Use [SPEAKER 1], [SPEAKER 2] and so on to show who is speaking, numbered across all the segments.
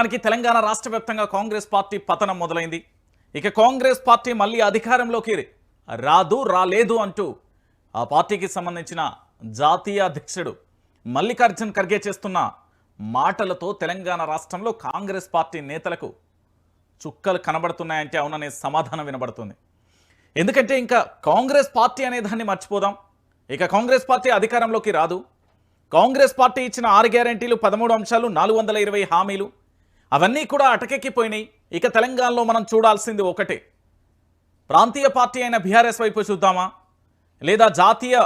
[SPEAKER 1] మనకి తెలంగాణ రాష్ట్ర వ్యాప్తంగా కాంగ్రెస్ పార్టీ పతనం మొదలైంది. ఇక కాంగ్రెస్ పార్టీ మళ్ళీ అధికారంలోకి రాదు రాలేదు అంటూ ఆ పార్టీకి సంబంధించిన జాతీయ అధ్యక్షుడు మల్లికార్జున్ ఖర్గే చేస్తున్న మాటలతో తెలంగాణ రాష్ట్రంలో కాంగ్రెస్ పార్టీ నేతలకు చుక్కలు కనబడుతున్నాయంటే అవుననే సమాధానం వినబడుతుంది. ఎందుకంటే ఇంకా కాంగ్రెస్ పార్టీ అనే దాన్ని మర్చిపోదాం. ఇక కాంగ్రెస్ పార్టీ అధికారంలోకి రాదు. కాంగ్రెస్ పార్టీ ఇచ్చిన ఆరు గ్యారంటీలు పదమూడు అంశాలు నాలుగు వందల ఇరవై హామీలు అవన్నీ కూడా అటకెక్కిపోయినాయి. ఇక తెలంగాణలో మనం చూడాల్సింది ఒకటే. ప్రాంతీయ పార్టీ అయిన బీఆర్ఎస్ వైపు చూద్దామా? లేదా జాతీయ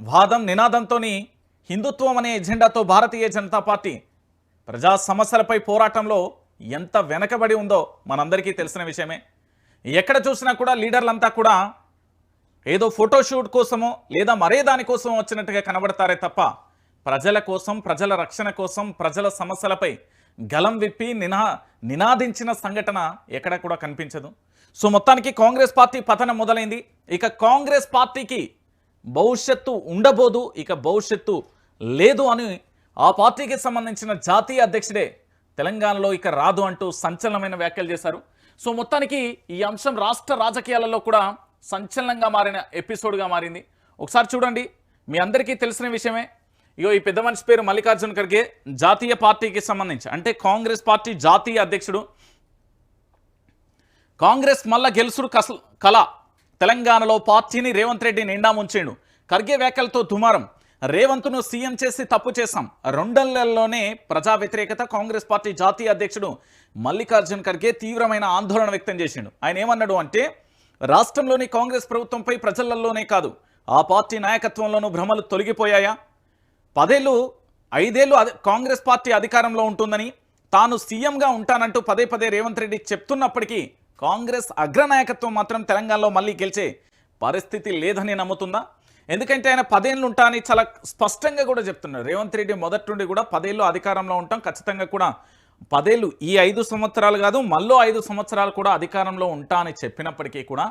[SPEAKER 1] వాదం నినాదంతో హిందుత్వం అనే ఎజెండాతో భారతీయ జనతా పార్టీ ప్రజా సమస్యలపై పోరాటంలో ఎంత వెనకబడి ఉందో మనందరికీ తెలిసిన విషయమే. ఎక్కడ చూసినా కూడా లీడర్లంతా కూడా ఏదో ఫోటోషూట్ కోసమో లేదా మరే దానికోసమో వచ్చినట్టుగా కనబడతారే తప్ప ప్రజల కోసం ప్రజల రక్షణ కోసం ప్రజల సమస్యలపై గలం విప్పి నినా నినాదించిన సంఘటన ఎక్కడ కూడా కనిపించదు. సో మొత్తానికి కాంగ్రెస్ పార్టీ పతనం మొదలైంది. ఇక కాంగ్రెస్ పార్టీకి భవిష్యత్తు ఉండబోదు ఇక భవిష్యత్తు లేదు అని ఆ పార్టీకి సంబంధించిన జాతీయ అధ్యక్షుడే తెలంగాణలో ఇక రాదు అంటూ సంచలనమైన వ్యాఖ్యలు చేశారు. సో మొత్తానికి ఈ అంశం రాష్ట్ర రాజకీయాలలో కూడా సంచలనంగా మారిన ఎపిసోడ్గా మారింది. ఒకసారి చూడండి మీ అందరికీ తెలిసిన విషయమే ఇగో ఈ పెద్ద మనిషి పేరు మల్లికార్జున్ ఖర్గే జాతీయ పార్టీకి సంబంధించి అంటే కాంగ్రెస్ పార్టీ జాతీయ అధ్యక్షుడు. కాంగ్రెస్ మల్ల గెలుసుడు కల తెలంగాణలో పార్టీని రేవంత్ రెడ్డి నిండా ముంచేడు. ఖర్గే వ్యాఖ్యలతో దుమారం. రేవంత్ను సీఎం చేసి తప్పు చేశాం. రెండేళ్ళలోనే ప్రజా వ్యతిరేకత కాంగ్రెస్ పార్టీ జాతీయ అధ్యక్షుడు మల్లికార్జున్ ఖర్గే తీవ్రమైన ఆందోళన వ్యక్తం చేసిండు. ఆయన ఏమన్నాడు అంటే రాష్ట్రంలోని కాంగ్రెస్ ప్రభుత్వంపై ప్రజలలోనే కాదు ఆ పార్టీ నాయకత్వంలోనూ భ్రమలు తొలగిపోయాయా? పదేళ్ళు ఐదేళ్ళు కాంగ్రెస్ పార్టీ అధికారంలో ఉంటుందని తాను సీఎంగా ఉంటానంటూ పదే పదే రేవంత్ రెడ్డి చెప్తున్నప్పటికీ కాంగ్రెస్ అగ్రనాయకత్వం మాత్రం తెలంగాణలో మళ్ళీ గెలిచే పరిస్థితి లేదని నమ్ముతుందా? ఎందుకంటే ఆయన పదేళ్ళు ఉంటా అని చాలా స్పష్టంగా కూడా చెప్తున్నారు. రేవంత్ రెడ్డి మొదటి నుండి కూడా పదేళ్ళు అధికారంలో ఉంటాం. ఖచ్చితంగా కూడా పదేళ్ళు ఈ ఐదు సంవత్సరాలు కాదు మళ్ళీ ఐదు సంవత్సరాలు కూడా అధికారంలో ఉంటా అని చెప్పినప్పటికీ కూడా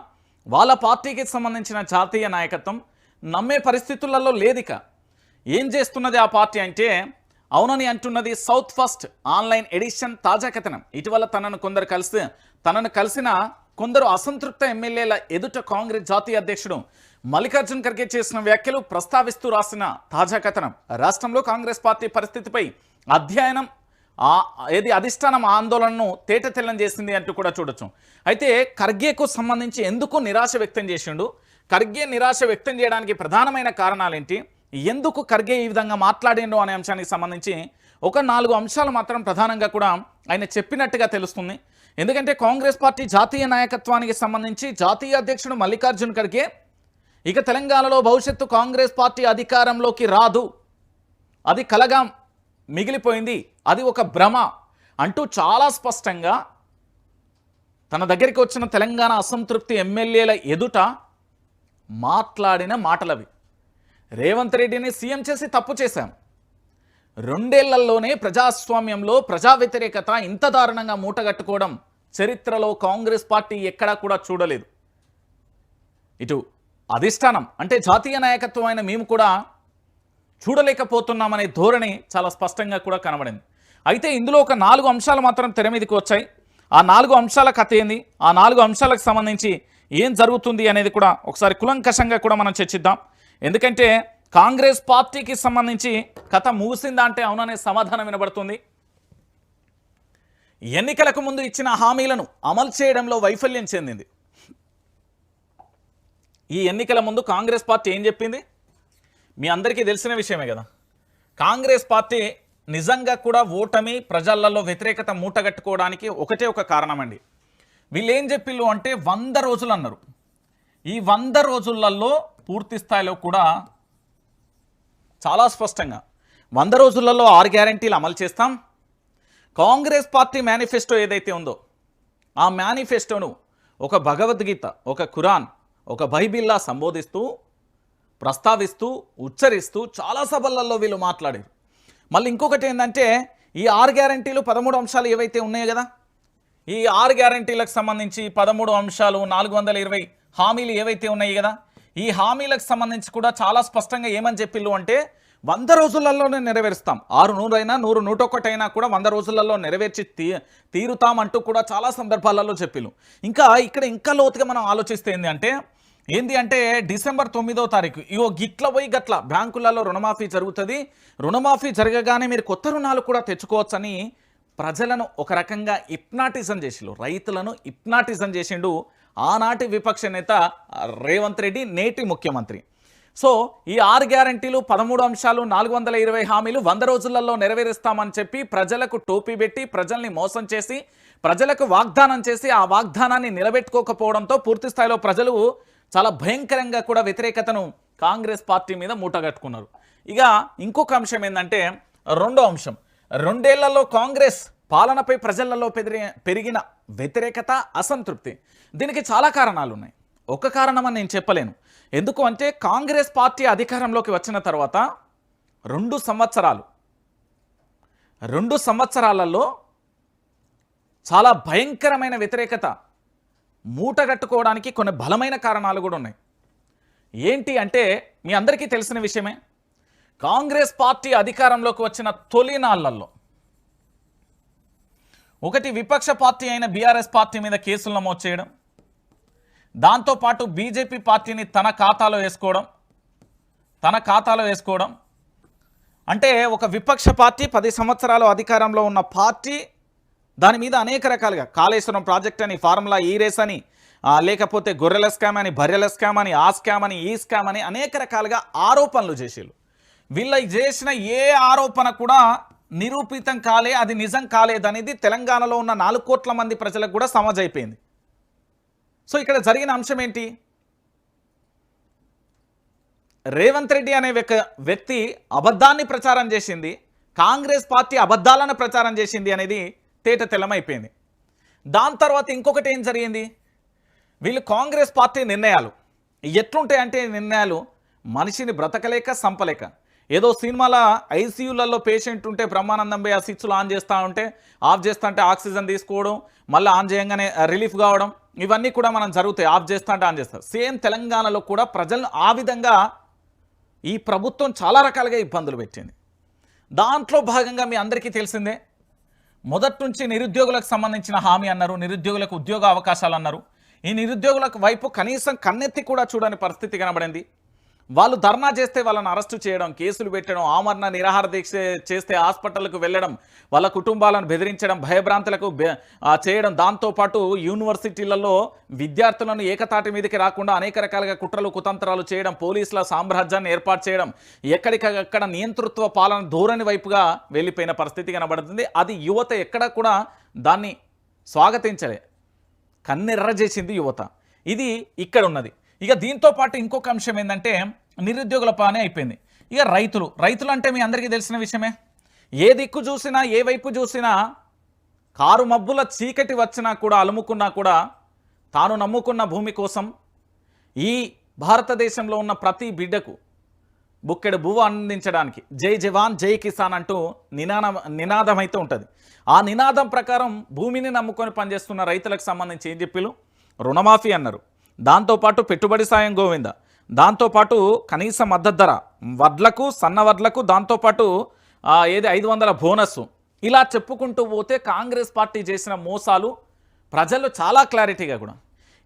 [SPEAKER 1] వాళ్ళ పార్టీకి సంబంధించిన జాతీయ నాయకత్వం నమ్మే పరిస్థితులలో లేదిక. ఏం చేస్తున్నది ఆ పార్టీ అంటే అవునని అంటున్నది సౌత్ ఫస్ట్ ఆన్లైన్ ఎడిషన్ తాజా కథనం. ఇటీవల తనను కొందరు కలిసి తనను కలిసిన కొందరు అసంతృప్త ఎమ్మెల్యేల ఎదుట కాంగ్రెస్ జాతీయ అధ్యక్షుడు మల్లికార్జున్ ఖర్గే చేసిన వ్యాఖ్యలు ప్రస్తావిస్తూ రాసిన తాజా కథనం. రాష్ట్రంలో కాంగ్రెస్ పార్టీ పరిస్థితిపై అధ్యయనం ఏది అధిష్టానం ఆందోళనను తేటతెల్లం చేసింది అంటూ కూడా చూడొచ్చు. అయితే ఖర్గేకు సంబంధించి ఎందుకు నిరాశ వ్యక్తం చేసిండు? ఖర్గే నిరాశ వ్యక్తం చేయడానికి ప్రధానమైన కారణాలేంటి? ఎందుకు ఖర్గే ఈ విధంగా మాట్లాడిండు అనే అంశానికి సంబంధించి ఒక నాలుగు అంశాలు మాత్రం ప్రధానంగా కూడా ఆయన చెప్పినట్టుగా తెలుస్తుంది. ఎందుకంటే కాంగ్రెస్ పార్టీ జాతీయ నాయకత్వానికి సంబంధించి జాతీయ అధ్యక్షుడు మల్లికార్జున్ ఖర్గే ఇక తెలంగాణలో భవిష్యత్తు కాంగ్రెస్ పార్టీ అధికారంలోకి రాదు. అది కలగా మిగిలిపోయింది. అది ఒక భ్రమ అంటూ చాలా స్పష్టంగా తన దగ్గరికి వచ్చిన తెలంగాణ అసంతృప్తి ఎమ్మెల్యేల ఎదుట మాట్లాడిన మాటలవి. రేవంత్ రెడ్డిని సీఎం చేసి తప్పు చేశాం. రెండేళ్ళలోనే ప్రజాస్వామ్యంలో ప్రజా వ్యతిరేకత ఇంత దారుణంగా మూటగట్టుకోవడం చరిత్రలో కాంగ్రెస్ పార్టీ ఎక్కడా కూడా చూడలేదు. ఇటు అధిష్టానం అంటే జాతీయ నాయకత్వం అయిన మేము కూడా చూడలేకపోతున్నామనే ధోరణి చాలా స్పష్టంగా కూడా కనబడింది. అయితే ఇందులో ఒక నాలుగు అంశాలు మాత్రం తెర మీదకి వచ్చాయి. ఆ నాలుగు అంశాల కథ ఏంది? ఆ నాలుగు అంశాలకు సంబంధించి ఏం జరుగుతుంది అనేది కూడా ఒకసారి కులంకషంగా కూడా మనం చర్చిద్దాం. ఎందుకంటే కాంగ్రెస్ పార్టీకి సంబంధించి కథ ముగిసిందా అంటే అవుననే సమాధానం వినబడుతుంది. ఎన్నికలకు ముందు ఇచ్చిన హామీలను అమలు చేయడంలో వైఫల్యం చెందింది. ఈ ఎన్నికల ముందు కాంగ్రెస్ పార్టీ ఏం చెప్పింది? మీ అందరికీ తెలిసిన విషయమే కదా. కాంగ్రెస్ పార్టీ నిజంగా కూడా ఓటమి ప్రజలలో వ్యతిరేకత మూటగట్టుకోవడానికి ఒకటే ఒక కారణం అండి వీళ్ళు ఏం చెప్పిళ్ళు అంటే వంద రోజులు అన్నారు. ఈ వంద రోజులలో పూర్తి స్థాయిలో కూడా చాలా స్పష్టంగా వంద రోజులలో ఆరు గ్యారంటీలు అమలు చేస్తాం. కాంగ్రెస్ పార్టీ మేనిఫెస్టో ఏదైతే ఉందో ఆ మేనిఫెస్టోను ఒక భగవద్గీత ఒక ఖురాన్ ఒక బైబిల్లా సంబోధిస్తూ ప్రస్తావిస్తూ ఉచ్చరిస్తూ చాలా సభలలో వీళ్ళు మాట్లాడారు. మళ్ళీ ఇంకొకటి ఏంటంటే ఈ ఆరు గ్యారంటీలు పదమూడు అంశాలు ఏవైతే ఉన్నాయో కదా ఈ ఆరు గ్యారంటీలకు సంబంధించి పదమూడు అంశాలు నాలుగు వందల ఇరవై హామీలు ఏవైతే ఉన్నాయి కదా ఈ హామీలకు సంబంధించి కూడా చాలా స్పష్టంగా ఏమని చెప్పిల్లు అంటే వంద రోజులలోనే నెరవేరుస్తాం. ఆరు నూరైనా నూరు నూటొకటైనా కూడా వంద రోజులలో నెరవేర్చి తీ తీరుతామంటూ కూడా చాలా సందర్భాలలో చెప్పిల్లు. ఇంకా ఇక్కడ ఇంకా లోతుగా మనం ఆలోచిస్తే ఏంటంటే అంటే ఏంది అంటే డిసెంబర్ తొమ్మిదో తారీఖు ఇగో గిట్ల పోయి గట్ల బ్యాంకులలో రుణమాఫీ జరుగుతుంది. రుణమాఫీ జరగగానే మీరు కొత్త రుణాలు కూడా తెచ్చుకోవచ్చని ప్రజలను ఒక రకంగా ఇప్నాటిజం చేసిండు రైతులను ఇప్నాటిజం చేసిండు ఆనాటి విపక్ష నేత రేవంత్ రెడ్డి నేటి ముఖ్యమంత్రి. సో ఈ ఆరు గ్యారంటీలు పదమూడు అంశాలు నాలుగు వందల ఇరవై హామీలు వంద రోజులలో నెరవేరుస్తామని చెప్పి ప్రజలకు టోపీ పెట్టి ప్రజల్ని మోసం చేసి ప్రజలకు వాగ్దానం చేసి ఆ వాగ్దానాన్ని నిలబెట్టుకోకపోవడంతో పూర్తి స్థాయిలో ప్రజలు చాలా భయంకరంగా కూడా వ్యతిరేకతను కాంగ్రెస్ పార్టీ మీద మూటగట్టుకున్నారు. ఇక ఇంకొక అంశం ఏంటంటే రెండో అంశం. రెండేళ్ళలో కాంగ్రెస్ పాలనపై ప్రజలలో పెరిగిన వ్యతిరేకత అసంతృప్తి దీనికి చాలా కారణాలు ఉన్నాయి ఒక కారణం అని నేను చెప్పలేను. ఎందుకు అంటే కాంగ్రెస్ పార్టీ అధికారంలోకి వచ్చిన తర్వాత రెండు సంవత్సరాలు రెండు సంవత్సరాలలో చాలా భయంకరమైన వ్యతిరేకత మూటగట్టుకోవడానికి కొన్ని బలమైన కారణాలు కూడా ఉన్నాయి. ఏంటి అంటే మీ అందరికీ తెలిసిన విషయమే కాంగ్రెస్ పార్టీ అధికారంలోకి వచ్చిన తొలినాళ్ళలో ఒకటి విపక్ష పార్టీ అయిన బీఆర్ఎస్ పార్టీ మీద కేసులు నమోదు చేయడం దాంతోపాటు బీజేపీ పార్టీని తన ఖాతాలో వేసుకోవడం తన ఖాతాలో వేసుకోవడం. అంటే ఒక విపక్ష పార్టీ పది సంవత్సరాలు అధికారంలో ఉన్న పార్టీ దాని మీద అనేక రకాలుగా కాళేశ్వరం ప్రాజెక్ట్ అని ఫార్ములా ఈ రేస్ అని లేకపోతే గొర్రెల స్కామ్ అని బర్రెల స్కామ్ అని ఆ స్కామ్ అని ఈ స్కామ్ అని అనేక రకాలుగా ఆరోపణలు చేసేళ్ళు. వీళ్ళకి చేసిన ఏ ఆరోపణ కూడా నిరూపితం కాలే అది నిజం కాలేదనేది తెలంగాణలో ఉన్న నాలుగు కోట్ల మంది ప్రజలకు కూడా సమజైపోయింది సో ఇక్కడ జరిగిన అంశం ఏంటి? రేవంత్ రెడ్డి అనే వ్యక్తి అబద్ధాన్ని ప్రచారం చేసింది కాంగ్రెస్ పార్టీ అబద్ధాలను ప్రచారం చేసింది అనేది తేట తెల్లమైపోయింది. దాని తర్వాత ఇంకొకటి ఏం జరిగింది? వీళ్ళు కాంగ్రెస్ పార్టీ నిర్ణయాలు ఎట్లుంటాయి అంటే నిర్ణయాలు మనిషిని బ్రతకలేక సంపలేక. ఏదో సినిమాల ఐసీయూలలో పేషెంట్ ఉంటే బ్రహ్మానందం పోయి ఆ స్విచ్లు ఆన్ చేస్తూ ఉంటే ఆఫ్ చేస్తా అంటే ఆక్సిజన్ తీసుకోవడం మళ్ళీ ఆన్ చేయగానే రిలీఫ్ కావడం ఇవన్నీ కూడా మనం జరుగుతాయి. ఆఫ్ చేస్తా అంటే ఆన్ చేస్తారు. సేమ్ తెలంగాణలో కూడా ప్రజలను ఆ విధంగా ఈ ప్రభుత్వం చాలా రకాలుగా ఇబ్బందులు పెట్టింది. దాంట్లో భాగంగా మీ అందరికీ తెలిసిందే మొదటి నుంచి నిరుద్యోగులకు సంబంధించిన హామీ అన్నారు నిరుద్యోగులకు ఉద్యోగ అవకాశాలు అన్నారు. ఈ నిరుద్యోగులకు వైపు కనీసం కన్నెత్తి కూడా చూడని పరిస్థితి కనబడింది. వాళ్ళు ధర్నా చేస్తే వాళ్ళని అరెస్టు చేయడం కేసులు పెట్టడం ఆమరణ నిరాహార దీక్ష చేస్తే హాస్పిటల్కు వెళ్ళడం వాళ్ళ కుటుంబాలను బెదిరించడం భయభ్రాంతులకు బె- చేయడం దాంతోపాటు యూనివర్సిటీలలో విద్యార్థులను ఏకతాటి మీదకి రాకుండా అనేక రకాలుగా కుట్రలు కుతంత్రాలు చేయడం పోలీసుల సామ్రాజ్యాన్ని ఏర్పాటు చేయడం ఎక్కడికక్కడ నియంతృత్వ పాలన ధోరణి వైపుగా వెళ్ళిపోయిన పరిస్థితి కనబడుతుంది. అది యువత ఎక్కడ కూడా దాన్ని స్వాగతించలే. కన్నెర్ర చేసింది యువత. ఇది ఇక్కడ ఉన్నది. ఇక దీంతో పాటు ఇంకొక అంశం ఏంటంటే నిరుద్యోగుల పానే అయిపోయింది. ఇక రైతులు రైతులు అంటే మీ అందరికీ తెలిసిన విషయమే. ఏ దిక్కు చూసినా ఏ వైపు చూసినా కారు మబ్బుల చీకటి వచ్చినా కూడా అలుముకున్నా కూడా తాను నమ్ముకున్న భూమి కోసం ఈ భారతదేశంలో ఉన్న ప్రతి బిడ్డకు బుక్కెడు భువ అందించడానికి జై జవాన్ జై కిసాన్ అంటూ నినాదం నినాదం అయితే ఉంటుంది. ఆ నినాదం ప్రకారం భూమిని నమ్ముకొని పనిచేస్తున్న రైతులకు సంబంధించి ఏం చెప్పిలు రుణమాఫీ అన్నారు. దాంతోపాటు పెట్టుబడి సాయం గోవింద. దాంతోపాటు కనీస మద్దతు ధర. వడ్లకు సన్న వడ్లకు దాంతోపాటు ఏది ఐదు వందల బోనస్ ఇలా చెప్పుకుంటూ పోతే కాంగ్రెస్ పార్టీ చేసిన మోసాలు ప్రజలు చాలా క్లారిటీగా కూడా.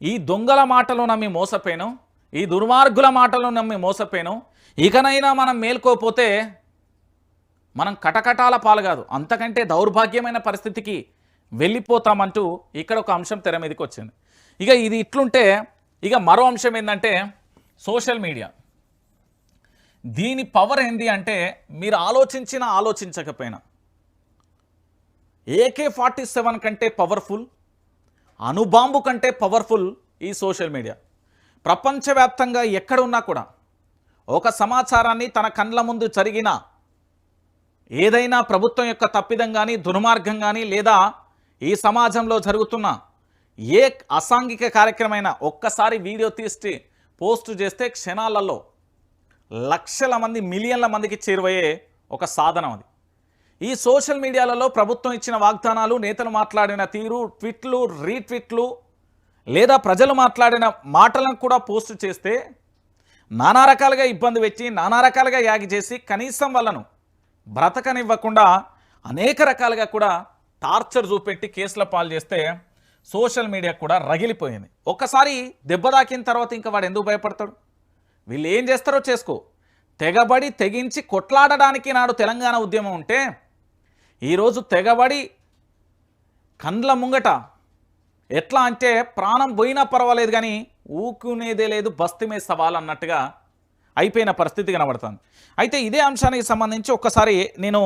[SPEAKER 1] ఈ దొంగల మాటలు నమ్మి మోసపోయాను ఈ దుర్మార్గుల మాటలు నమ్మి మోసపోయాను ఇకనైనా మనం మేల్కోపోతే మనం కటకటాల పాలు కాదు అంతకంటే దౌర్భాగ్యమైన పరిస్థితికి వెళ్ళిపోతామంటూ ఇక్కడ ఒక అంశం తెర మీదకి వచ్చింది. ఇక ఇది ఇట్లుంటే ఇక మరో అంశం ఏంటంటే సోషల్ మీడియా. దీని పవర్ ఏంది అంటే మీరు ఆలోచించినా ఆలోచించకపోయినా. ఏకే ఫార్టీ సెవెన్ కంటే పవర్ఫుల్ అణుబాంబు కంటే పవర్ఫుల్ ఈ సోషల్ మీడియా. ప్రపంచవ్యాప్తంగా ఎక్కడ ఉన్నా కూడా ఒక సమాచారాన్ని తన కండ్ల ముందు జరిగిన ఏదైనా ప్రభుత్వం యొక్క తప్పిదం కానీ దుర్మార్గం కానీ లేదా ఈ సమాజంలో జరుగుతున్న ఏ అసాంఘిక కార్యక్రమమైన ఒక్కసారి వీడియో తీసి పోస్ట్ చేస్తే క్షణాలలో లక్షల మంది మిలియన్ల మందికి చేరువయ్యే ఒక సాధనం అది. ఈ సోషల్ మీడియాలలో ప్రభుత్వం ఇచ్చిన వాగ్దానాలు నేతలు మాట్లాడిన తీరు ట్విట్లు రీట్వీట్లు లేదా ప్రజలు మాట్లాడిన మాటలను కూడా పోస్ట్ చేస్తే నానా రకాలుగా ఇబ్బంది పెట్టి నానా రకాలుగా యాగి చేసి కనీసం వాళ్ళను బ్రతకనివ్వకుండా అనేక రకాలుగా కూడా టార్చర్ చూపెట్టి కేసుల పాలు చేస్తే సోషల్ మీడియా కూడా రగిలిపోయింది. ఒక్కసారి దెబ్బ తాకిన తర్వాత ఇంకా వాడు ఎందుకు భయపడతాడు? వీళ్ళు ఏం చేస్తారో చేసుకో. తెగబడి తెగించి కొట్లాడడానికి నాడు తెలంగాణ ఉద్యమం ఉంటే ఈరోజు తెగబడి కండ్ల ముంగట ఎట్లా అంటే ప్రాణం పోయినా పర్వాలేదు కానీ ఊకునేదే లేదు బస్తిమే సవాల్ అన్నట్టుగా అయిపోయిన పరిస్థితి కనబడుతుంది. అయితే ఇదే అంశానికి సంబంధించి ఒక్కసారి నేను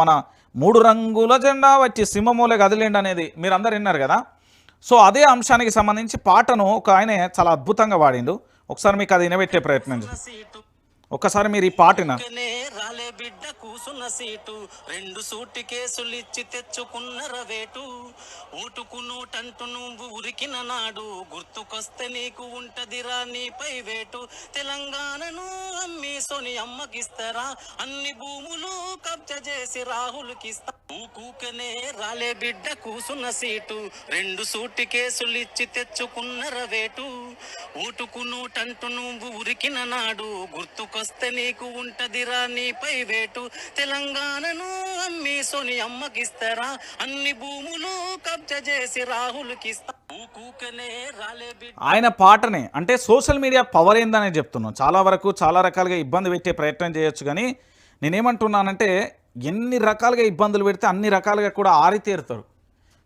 [SPEAKER 1] మన మూడు రంగుల జెండా వచ్చి సింహమూలే కదిలేండి అనేది మీరు అందరు విన్నారు కదా? సో అదే అంశానికి సంబంధించి పాటను ఒక ఆయన చాలా అద్భుతంగా వాడిండు ఒకసారి మీకు అది వినబెట్టే ప్రయత్నం ఒక్కసారి మీరు ఈ పాటన.
[SPEAKER 2] బిడ్డ కూసున్న సీటు రెండు సూటి కేసులు ఇచ్చి తెచ్చుకున్న రవేటు. ఊటుకు నూటంటూ నువ్వు ఉరికిన నాడు గుర్తుకొస్తే నీకు ఉంటదిరా నీపై వేటు. తెలంగాణను అమ్మి సోని అమ్మకిస్తారా అన్ని భూములు కబ్జ చేసి రాహుల్కిస్తా ఊకూకనే రాలే బిడ్డ కూసున్న సీటు. రెండు సూటి కేసులు ఇచ్చి తెచ్చుకున్న రవేటు ఊటుకు నూటంటూ నువ్వు ఉరికిన నాడు. గుర్తుకొస్తే నీకు ఉంటదిరా నీపై వేటు. తెలంగాణను అమ్మి సోని అమ్మకిస్తారా. అన్ని భూములు కబ్జా చేసి రాహుల్కిస్తా. రాలే
[SPEAKER 1] ఆయన పాటనే అంటే సోషల్ మీడియా పవర్ ఏందనే చెప్తున్నాం. చాలా వరకు చాలా రకాలుగా ఇబ్బంది పెట్టే ప్రయత్నం చేయొచ్చు కానీ నేనేమంటున్నానంటే ఎన్ని రకాలుగా ఇబ్బందులు పెడితే అన్ని రకాలుగా కూడా ఆరితేరుతారు.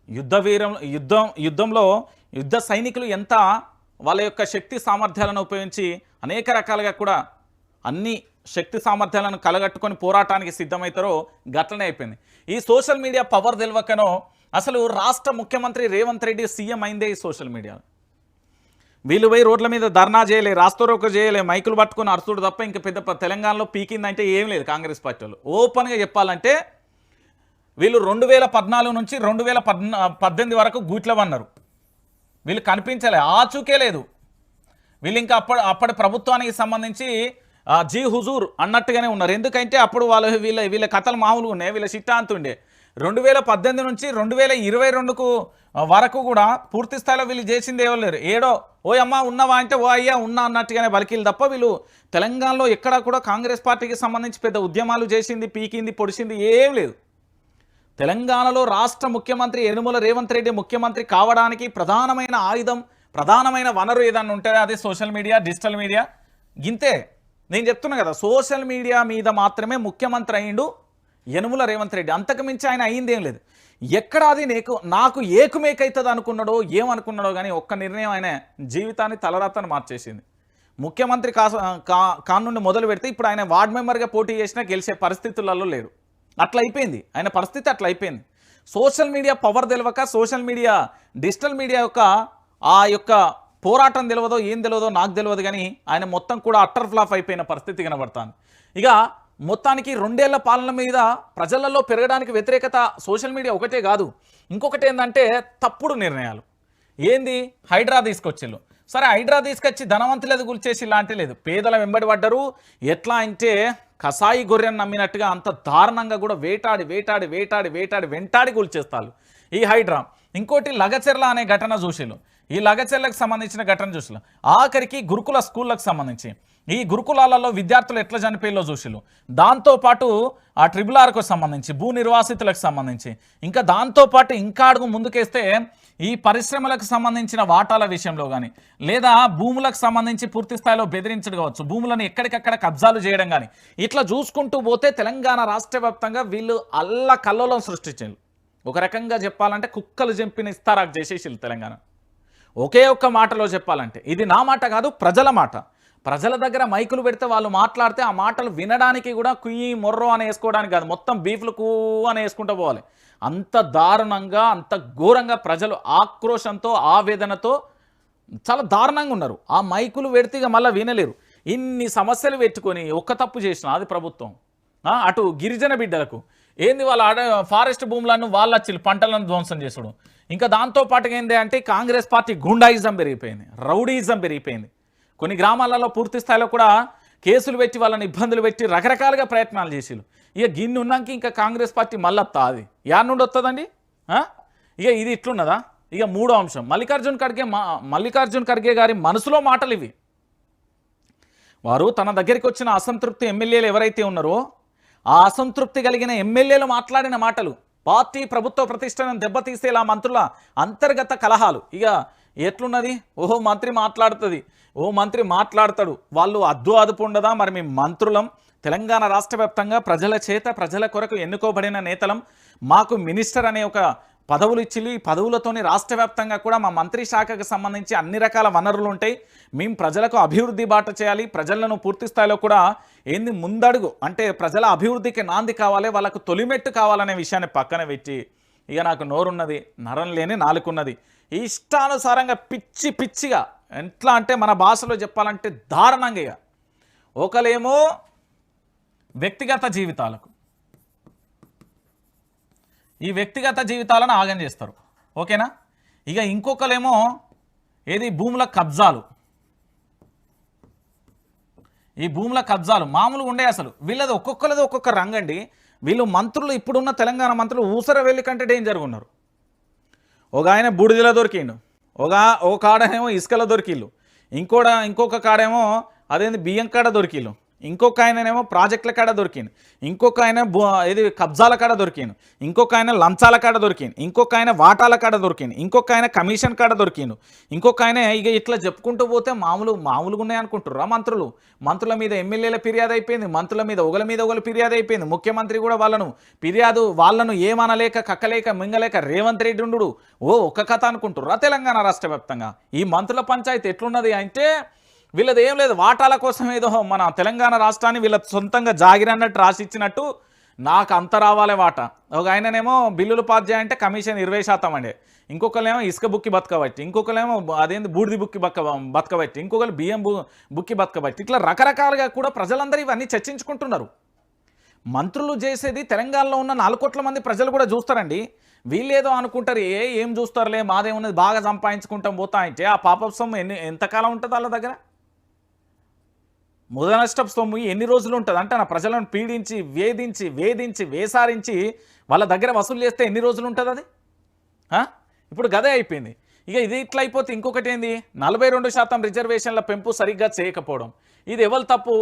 [SPEAKER 1] యుద్ధ వీరం యుద్ధం యుద్ధంలో యుద్ధ సైనికులు ఎంత వాళ్ళ యొక్క శక్తి సామర్థ్యాలను ఉపయోగించి అనేక రకాలుగా కూడా అన్ని శక్తి సామర్థ్యాలను కలగట్టుకొని పోరాటానికి సిద్ధమవుతారో గట్లనే అయిపోయింది. ఈ సోషల్ మీడియా పవర్ తెలియకనో అసలు రాష్ట్ర ముఖ్యమంత్రి రేవంత్ రెడ్డి సీఎం అయిందే ఈ సోషల్ మీడియాలో. వీళ్ళు పోయి రోడ్ల మీద ధర్నా చేయలే రాస్తోరోక చేయలే మైకులు పట్టుకుని అరుస్తుడు తప్ప ఇంకా పెద్ద తెలంగాణలో పీకిందంటే ఏం లేదు కాంగ్రెస్ పార్టీలో. ఓపెన్గా చెప్పాలంటే వీళ్ళు రెండు వేల పద్నాలుగు నుంచి రెండు వేల పద్నా పద్దెనిమిది వరకు గూట్లవన్నారు వీళ్ళు కనిపించలే ఆచూకే లేదు. వీళ్ళు ఇంకా అప్పటి అప్పటి ప్రభుత్వానికి సంబంధించి జీ హుజూర్ అన్నట్టుగానే ఉన్నారు. ఎందుకంటే అప్పుడు వాళ్ళ వీళ్ళ వీళ్ళ కథలు మామూలుగా ఉన్నాయి వీళ్ళ సిట్టాంత ఉండే. రెండు వేల పద్దెనిమిది నుంచి రెండు వేల ఇరవై రెండుకు వరకు కూడా పూర్తి స్థాయిలో వీళ్ళు చేసింది లేరు. ఏడో ఓ అమ్మ ఉన్నావా అంటే ఓ అయ్యా ఉన్నా అన్నట్టుగానే బలికీలు తప్ప వీళ్ళు తెలంగాణలో ఎక్కడా కూడా కాంగ్రెస్ పార్టీకి సంబంధించి పెద్ద ఉద్యమాలు చేసింది పీకింది పొడిచింది ఏం లేదు. తెలంగాణలో రాష్ట్ర ముఖ్యమంత్రి యనుమల రేవంత్ రెడ్డి ముఖ్యమంత్రి కావడానికి ప్రధానమైన ఆయుధం ప్రధానమైన వనరు ఏదన్నా ఉంటే అదే సోషల్ మీడియా డిజిటల్ మీడియా. గింతే నేను చెప్తున్నా కదా సోషల్ మీడియా మీద మాత్రమే ముఖ్యమంత్రి అయిండు. యనుముల రేవంత్ రెడ్డి అంతకు మించి ఆయన అయింది ఏం లేదు. ఎక్కడ అది నీకు నాకు ఏకుమేకైతుంది అనుకున్నాడో ఏమనుకున్నాడో కానీ ఒక్క నిర్ణయం ఆయన జీవితాన్ని తలరాతను మార్చేసింది. ముఖ్యమంత్రి కా కా- కానుండి మొదలు పెడితే ఇప్పుడు ఆయన వార్డ్ మెంబర్గా పోటీ చేసినా గెలిచే పరిస్థితులలో లేడు. అట్లా అయిపోయింది. ఆయన పరిస్థితి అట్లా అయిపోయింది. సోషల్ మీడియా పవర్ తెలియక సోషల్ మీడియా డిజిటల్ మీడియా యొక్క ఆ యొక్క పోరాటం తెలియదో ఏం తెలియదో నాకు తెలియదు కానీ ఆయన మొత్తం కూడా అట్టర్ ఫ్లాప్ అయిపోయిన పరిస్థితి కనబడుతుంది. ఇక మొత్తానికి రెండేళ్ళ పాలన మీద ప్రజలలో పెరగడానికి వ్యతిరేకత సోషల్ మీడియా ఒకటే కాదు. ఇంకొకటి ఏంటంటే తప్పుడు నిర్ణయాలు. ఏంది? హైడ్రా తీసుకొచ్చిళ్ళు సరే హైడ్రా తీసుకొచ్చి ధనవంతులేదు గురిచేసి ఇలాంటి లేదు. పేదల వెంబడి పడ్డరు. ఎట్లా అంటే కసాయి గొర్రెను నమ్మినట్టుగా అంత దారుణంగా కూడా వేటాడి వేటాడి వేటాడి వేటాడి వెంటాడి కూల్చేస్తారు ఈ హైడ్రా. ఇంకోటి లగచెర్ల అనే ఘటన చూసిళ్ళు ఈ లగచెర్లకు సంబంధించిన ఘటన చూసిళ్ళు ఆఖరికి గురుకుల స్కూళ్ళకు సంబంధించి. ఈ గురుకులాలలో విద్యార్థులు ఎట్లా చనిపోయిలో చూసిళ్ళు దాంతోపాటు ఆ ట్రిబుల్ ఆర్కు సంబంధించి భూ నిర్వాసితులకు సంబంధించి. ఇంకా దాంతోపాటు ఇంకా అడుగు ముందుకేస్తే ఈ పరిశ్రమలకు సంబంధించిన వాటాల విషయంలో కానీ లేదా భూములకు సంబంధించి పూర్తి స్థాయిలో బెదిరించడం కావచ్చు భూములను ఎక్కడికక్కడ కబ్జాలు చేయడం కానీ ఇట్లా చూసుకుంటూ పోతే తెలంగాణ రాష్ట్ర వ్యాప్తంగా వీళ్ళు అల్ల కల్లోలం సృష్టించారు ఒక రకంగా చెప్పాలంటే కుక్కలు చెంపిన ఇస్తారాకు చేసేసి తెలంగాణ. ఒకే ఒక్క మాటలో చెప్పాలంటే ఇది నా మాట కాదు ప్రజల మాట. ప్రజల దగ్గర మైకులు పెడితే వాళ్ళు మాట్లాడితే ఆ మాటలు వినడానికి కూడా కుయ్యి మొర్రో అని వేసుకోవడానికి కాదు మొత్తం బీఫ్లు కూ అని వేసుకుంటూ పోవాలి. అంత దారుణంగా అంత ఘోరంగా ప్రజలు ఆక్రోశంతో ఆవేదనతో చాలా దారుణంగా ఉన్నారు. ఆ మైకులు పెడితే ఇక మళ్ళీ వినలేరు. ఇన్ని సమస్యలు పెట్టుకొని ఒక్క తప్పు చేసిన అది ప్రభుత్వం. అటు గిరిజన బిడ్డలకు. ఏంది వాళ్ళ ఫారెస్ట్ భూములను వాళ్ళు వచ్చి పంటలను ధ్వంసం చేసుడు. ఇంకా దాంతో పాటుగా ఏంది అంటే కాంగ్రెస్ పార్టీ గుండాయిజం పెరిగిపోయింది రౌడీయిజం పెరిగిపోయింది. కొన్ని గ్రామాలలో పూర్తి స్థాయిలో కూడా కేసులు పెట్టి వాళ్ళని ఇబ్బందులు పెట్టి రకరకాలుగా ప్రయత్నాలు చేసిరు ఇక గిన్నె ఉన్నాక ఇంకా కాంగ్రెస్ పార్టీ మళ్ళీ అది యాడ్ నుండి వస్తుందండి ఇక ఇది ఇట్లున్నదా? ఇక మూడో అంశం. మల్లికార్జున్ ఖర్గే మా మల్లికార్జున్ ఖర్గే గారి మనసులో మాటలు ఇవి. వారు తన దగ్గరికి వచ్చిన అసంతృప్తి ఎమ్మెల్యేలు ఎవరైతే ఉన్నారో ఆ అసంతృప్తి కలిగిన ఎమ్మెల్యేలు మాట్లాడిన మాటలు. పార్టీ ప్రభుత్వ ప్రతిష్టను దెబ్బతీసేలా మంత్రుల అంతర్గత కలహాలు. ఇక ఎట్లున్నది? ఓహో మంత్రి మాట్లాడుతుంది. ఓ మంత్రి మాట్లాడతాడు. వాళ్ళు అద్దు అదుపు ఉండదా? మరి మీ మంత్రులం తెలంగాణ రాష్ట్ర వ్యాప్తంగా ప్రజల చేత ప్రజల కొరకు ఎన్నుకోబడిన నేతలం మాకు మినిస్టర్ అనే ఒక పదవులు ఇచ్చి పదవులతోనే పదవులతోని రాష్ట్ర వ్యాప్తంగా కూడా మా మంత్రి శాఖకు సంబంధించి అన్ని రకాల వనరులు ఉంటాయి. మేము ప్రజలకు అభివృద్ధి బాట చేయాలి ప్రజలను పూర్తి స్థాయిలో కూడా ఏంది ముందడుగు అంటే ప్రజల అభివృద్ధికి నాంది కావాలి వాళ్ళకు తొలిమెట్టు కావాలనే విషయాన్ని పక్కన పెట్టి ఇక నాకు నోరున్నది నరం లేని నాలుకున్నది. ఇష్టానుసారంగా పిచ్చి పిచ్చిగా ఎట్లా అంటే మన భాషలో చెప్పాలంటే దారుణంగా ఇక. ఒకలేమో వ్యక్తిగత జీవితాలకు ఈ వ్యక్తిగత జీవితాలను ఆగం చేస్తారు. ఓకేనా? ఇక ఇంకొకలేమో ఏది? భూముల కబ్జాలు. ఈ భూముల కబ్జాలు మామూలుగా ఉండే అసలు. వీళ్ళది ఒక్కొక్కరిది ఒక్కొక్క రంగండి. వీళ్ళు మంత్రులు ఇప్పుడున్న తెలంగాణ మంత్రులు ఊసర వెళ్ళి కంటే డేంజర్ ఉన్నారు. ఒక ఆయన బూడిదలో దొరికిండు. ఒక ఒక కాడనేమో ఇసుకలో దొరికిళ్ళు ఇంకోడ ఇంకొక కాడేమో అదేంది? బియ్యం కాడ దొరికిళ్ళు ఇంకొక ఆయననేమో ప్రాజెక్టుల కాడ దొరికింది ఇంకొక ఆయన ఇది కబ్జాల కాడ దొరికిండు. ఇంకొక ఆయన లంచాల కాడ దొరికింది ఇంకొక ఆయన వాటాల కాడ దొరికింది ఇంకొక ఆయన కమిషన్ కాడ దొరికిండు. ఇంకొక ఆయన ఇక ఇట్లా చెప్పుకుంటూ పోతే మామూలు మామూలుగా ఉన్నాయనుకుంటుర్రా మంత్రులు. మంత్రుల మీద ఎమ్మెల్యేల ఫిర్యాదు అయిపోయింది. మంత్రుల మీద ఒకల మీద ఒకరు ఫిర్యాదు అయిపోయింది. ముఖ్యమంత్రి కూడా వాళ్ళను ఫిర్యాదు వాళ్ళను ఏమనలేక కక్కలేక మింగలేక రేవంత్ రెడ్డి ఉండు ఓ ఒక్క కథ అనుకుంటుర్రా తెలంగాణ రాష్ట్ర వ్యాప్తంగా. ఈ మంత్రుల పంచాయతీ ఎట్లున్నది అంటే వీళ్ళది ఏం లేదు వాటాల కోసం ఏదో మన తెలంగాణ రాష్ట్రాన్ని వీళ్ళ సొంతంగా జాగిరన్నట్టు రాసిచ్చినట్టు నాకు అంత రావాలే వాట. ఒక ఆయననేమో బిల్లులు పాస్ అంటే కమిషన్ ఇరవై శాతం అండి. ఇంకొకరేమో ఇసుక బుక్కి బతకబట్టి ఇంకొకరేమో అదేంది బూడిది బుక్కి బక్క బతకబట్టి ఇంకొకరు బియ్యం బుక్కి బతకబట్టి ఇట్లా రకరకాలుగా కూడా ప్రజలందరూ ఇవన్నీ చర్చించుకుంటున్నారు. మంత్రులు చేసేది తెలంగాణలో ఉన్న నాలుగు కోట్ల మంది ప్రజలు కూడా చూస్తారండి. వీళ్ళేదో అనుకుంటారు ఏ ఏం చూస్తారులే మాదేమున్నది బాగా సంపాదించుకుంటాం పోతా అంటే ఆ పాపప్ ఎన్ని ఎంతకాలం ఉంటుంది వాళ్ళ దగ్గర? ముదనష్టపు సొమ్ము ఎన్ని రోజులు ఉంటుంది? అంటే నా ప్రజలను పీడించి వేధించి వేధించి వేసారించి వాళ్ళ దగ్గర వసూలు చేస్తే ఎన్ని రోజులు ఉంటుంది అది? ఇప్పుడు గదే అయిపోయింది. ఇక ఇది ఇట్లా అయిపోతే ఇంకొకటి ఏంది? నలభై రెండు శాతం రిజర్వేషన్ల పెంపు సరిగ్గా చేయకపోవడం. ఇది ఎవరి తప్పు?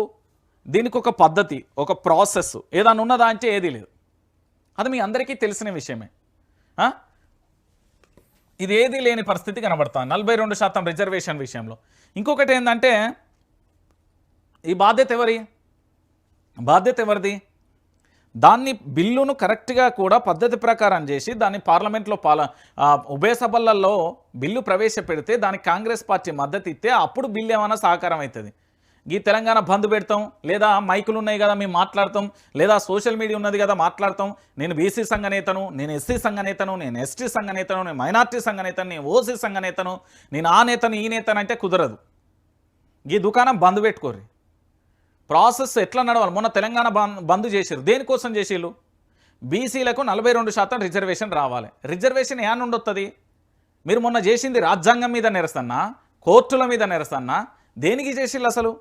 [SPEAKER 1] దీనికి ఒక పద్ధతి ఒక ప్రాసెస్. ఏదైనా ఉన్నదా అంటే ఏదీ లేదు. అది మీ అందరికీ తెలిసిన విషయమే. ఇది ఏదీ లేని పరిస్థితి కనబడుతుంది నలభై రెండు శాతం రిజర్వేషన్ విషయంలో. ఇంకొకటి ఏంటంటే ఈ బాధ్యత ఎవరి? బాధ్యత ఎవరిది? దాన్ని బిల్లును కరెక్ట్గా కూడా పద్ధతి ప్రకారం చేసి దాన్ని పార్లమెంట్లో పాల ఉభయ సభలలో బిల్లు ప్రవేశపెడితే దానికి కాంగ్రెస్ పార్టీ మద్దతు ఇస్తే అప్పుడు బిల్లు ఏమైనా సహకారం అవుతుంది. ఈ తెలంగాణ బంద్ పెడతాం లేదా మైకులు ఉన్నాయి కదా మేము మాట్లాడతాం లేదా సోషల్ మీడియా ఉన్నది కదా మాట్లాడతాం. నేను బీసీ సంఘ నేతను నేను ఎస్సీ సంఘ నేతను నేను ఎస్టీ సంఘ నేతను నేను మైనార్టీ సంఘ నేతను నేను ఓసీ సంఘ నేతను నేను ఆ నేతను ఈ నేతను అంటే కుదరదు. ఈ దుకాణం బంద్ పెట్టుకోర్రి. ప్రాసెస్ ఎట్లా నడవాలి? మొన్న తెలంగాణ బంద్ బంద్ చేసారు దేనికోసం చేసిళ్ళు బీసీలకు నలభై రెండు శాతం రిజర్వేషన్ రావాలి. రిజర్వేషన్ ఏ నుండి వస్తుంది మీరు మొన్న చేసింది రాజ్యాంగం మీద నిరసన్నా కోర్టుల మీద నిరసన్నా దేనికి చేసిళ్ళు అసలు?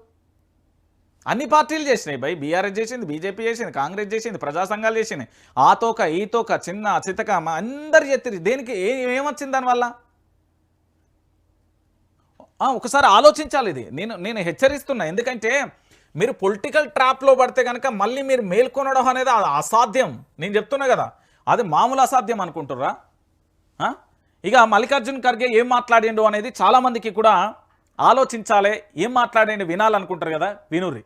[SPEAKER 1] అన్ని పార్టీలు చేసినాయి బై. బీఆర్ఎస్ చేసింది బీజేపీ చేసింది కాంగ్రెస్ చేసింది ప్రజా సంఘాలు చేసినాయి. ఆ తోక ఈ తోక చిన్న చితక మా అందరు చెత్తిరి దేనికి ఏ ఏమొచ్చింది దానివల్ల ఒకసారి ఆలోచించాలి ఇది. నేను నేను హెచ్చరిస్తున్నా. ఎందుకంటే మీరు పొలిటికల్ ట్రాప్లో పడితే కనుక మళ్ళీ మీరు మేల్కొనడం అనేది అది అసాధ్యం. నేను చెప్తున్నా కదా. అది మామూలు అసాధ్యం అనుకుంటుర్రా? ఇక మల్లికార్జున్ ఖర్గే ఏం మాట్లాడిండు అనేది చాలామందికి కూడా ఆలోచించాలి ఏం మాట్లాడిండు వినాలనుకుంటారు కదా వినుర్రి.